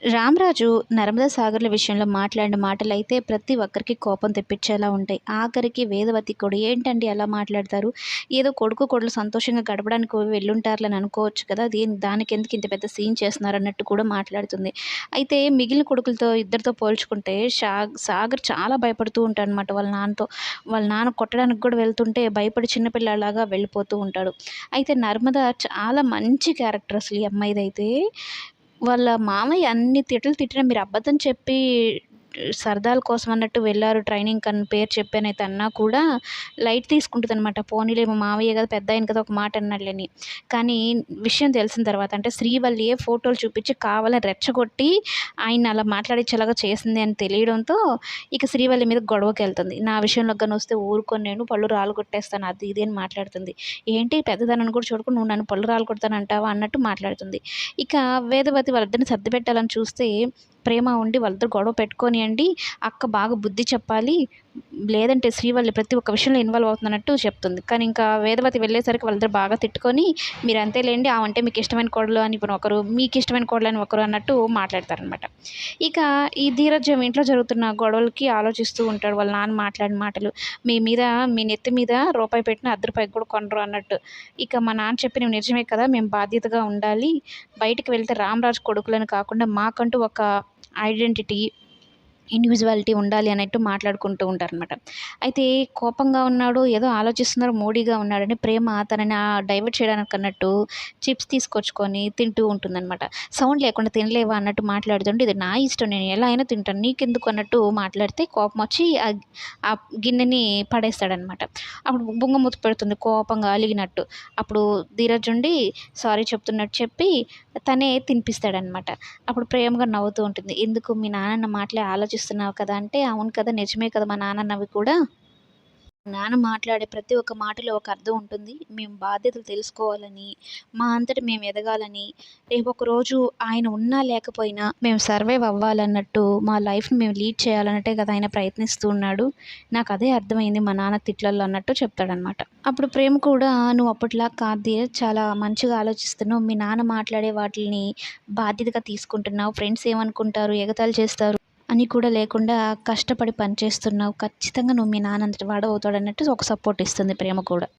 రామరాజు నర్మదా సాగర్ల విషయంలో మాట్లాడిన మాటలు అయితే ప్రతి ఒక్కరికి కోపం తెప్పించేలా ఉంటాయి. ఆఖరికి వేదవతి కూడా ఏంటండి అలా మాట్లాడతారు? ఏదో కొడుకు కొడులు సంతోషంగా గడపడానికి వెళ్ళుంటారులని అనుకోవచ్చు కదా? దీని దానికి ఎందుకు ఇంత పెద్ద సీన్ చేస్తున్నారు అన్నట్టు కూడా మాట్లాడుతుంది. అయితే మిగిలిన కొడుకులతో ఇద్దరితో పోల్చుకుంటే సాగర్ చాలా భయపడుతూ ఉంటాడు అనమాట వాళ్ళ నాన్నతో. వాళ్ళ నాన్న కొట్టడానికి కూడా వెళ్తుంటే భయపడి చిన్నపిల్లలాగా వెళ్ళిపోతూ ఉంటాడు. అయితే నర్మద చాలా మంచి క్యారెక్టర్ అసలు ఈ అమ్మాయిదైతే. వాళ్ళ మామయ్య అన్ని తిట్లు తిట్టినా మీరు అబద్ధం చెప్పి సరదాల కోసం అన్నట్టు వెళ్ళారు. ట్రైనింగ్ అని పేరు చెప్పానైతే అన్నా కూడా లైట్ తీసుకుంటుంది అనమాట పోనీలే మా మావయ్య కదా పెద్ద ఆయన కదా ఒక మాట అన్నాడులేని. కానీ విషయం తెలిసిన తర్వాత అంటే శ్రీవల్లియే ఫోటోలు చూపించి కావాలని రెచ్చగొట్టి ఆయన అలా మాట్లాడించేలాగా చేసింది అని తెలియడంతో ఇక శ్రీవల్లి మీద గొడవకి వెళ్తుంది. నా విషయంలో కానీ వస్తే ఊరుకొని నేను పళ్ళు రాలు కొట్టేస్తాను. అది ఇది అని మాట్లాడుతుంది. ఏంటి పెద్దదానని కూడా చూడకుండా నువ్వు నన్ను పళ్ళు రాలు కొడతానంటావా? అన్నట్టు మాట్లాడుతుంది. ఇక వేదవతి వాళ్ళిద్దరిని సర్ది పెట్టాలని చూస్తే ప్రేమ ఉండి వాళ్ళతో గొడవ పెట్టుకోనియండి. అక్క బాగా బుద్ధి చెప్పాలి. లేదంటే శ్రీవల్లి ప్రతి ఒక్క విషయంలో ఇన్వాల్వ్ అవుతున్నట్టు చెప్తుంది. కానీ ఇంకా వేదవతి వెళ్ళేసరికి వాళ్ళిద్దరు బాగా తిట్టుకొని మీరు అంతేలేండి ఆమంటే మీకు ఇష్టమైన కోడలు అని ఇప్పుడు ఒకరు మీకు ఇష్టమైన కోడలు అని ఒకరు అన్నట్టు మాట్లాడతారనమాట. ఇక ఈ ధీరజ్యం ఇంట్లో జరుగుతున్న గొడవలకి ఆలోచిస్తూ ఉంటాడు. వాళ్ళ నాన్న మాట్లాడిన మాటలు మీ మీద మీ నెత్తి మీద రూపాయి పెట్టిన అర్ధ రూపాయికి కూడా కొనరు అన్నట్టు. ఇక మా నాన్న చెప్పిన నిజమే కదా మేము బాధ్యతగా ఉండాలి. బయటికి వెళ్తే రామరాజు కొడుకులని కాకుండా మాకంటూ ఒక ఐడెంటిటీ ఇండివిజువాలిటీ ఉండాలి అన్నట్టు మాట్లాడుకుంటూ ఉంటారనమాట అయితే కోపంగా ఉన్నాడు ఏదో ఆలోచిస్తున్నారు మూడీగా ఉన్నాడని ప్రేమ తనని డైవర్ట్ చేయడానికి అన్నట్టు చిప్స్ తీసుకొచ్చుకొని తింటూ ఉంటుందన్నమాట. సౌండ్ లేకుండా తినలేవా అన్నట్టు మాట్లాడుతుంటే ఇది నా ఇష్టం నేను ఎలా అయినా తింటాను నీకెందుకు అన్నట్టు మాట్లాడితే కోపం వచ్చి ఆ గిన్నెని పడేస్తాడనమాట అప్పుడు బుంగమూతి పెడుతుంది కోపంగా అలిగినట్టు. అప్పుడు ధీరజ్ ఉండి సారీ చెప్తున్నట్టు చెప్పి తనే తినిపిస్తాడనమాట అప్పుడు ప్రేమగా నవ్వుతూ ఉంటుంది ఎందుకు మీ నాన్న మాటలే ఆలోచిస్తున్నావు కదా? అంటే అవును కదా నిజమే కదా మా నాన్నన్నవి కూడా? నాన్న మాట్లాడే ప్రతి ఒక్క మాటలో ఒక అర్థం ఉంటుంది. మేము బాధ్యతలు తెలుసుకోవాలని మా అంతటి మేము ఎదగాలని రేపు ఒక రోజు ఆయన ఉన్నా లేకపోయినా మేము సర్వైవ్ అవ్వాలన్నట్టు మా లైఫ్ని మేము లీడ్ చేయాలన్నట్టే కదా ఆయన ప్రయత్నిస్తూ ఉన్నాడు. నాకు అదే అర్థమైంది మా నాన్న తిట్లలో అన్నట్టు చెప్తాడనమాట అప్పుడు ప్రేమ కూడా నువ్వు అప్పట్లా కాదు చాలా మంచిగా ఆలోచిస్తున్నావు. మీ నాన్న మాట్లాడే వాటిని బాధ్యతగా తీసుకుంటున్నావు. ఫ్రెండ్స్ ఏమనుకుంటారు? ఎగతాలు చేస్తారు. అని కూడా లేకుండా కష్టపడి పనిచేస్తున్నావు. ఖచ్చితంగా నువ్వు మీ నాన్న వాడు అవుతాడు అన్నట్టు ఒక సపోర్ట్ ఇస్తుంది ప్రేమ కూడా.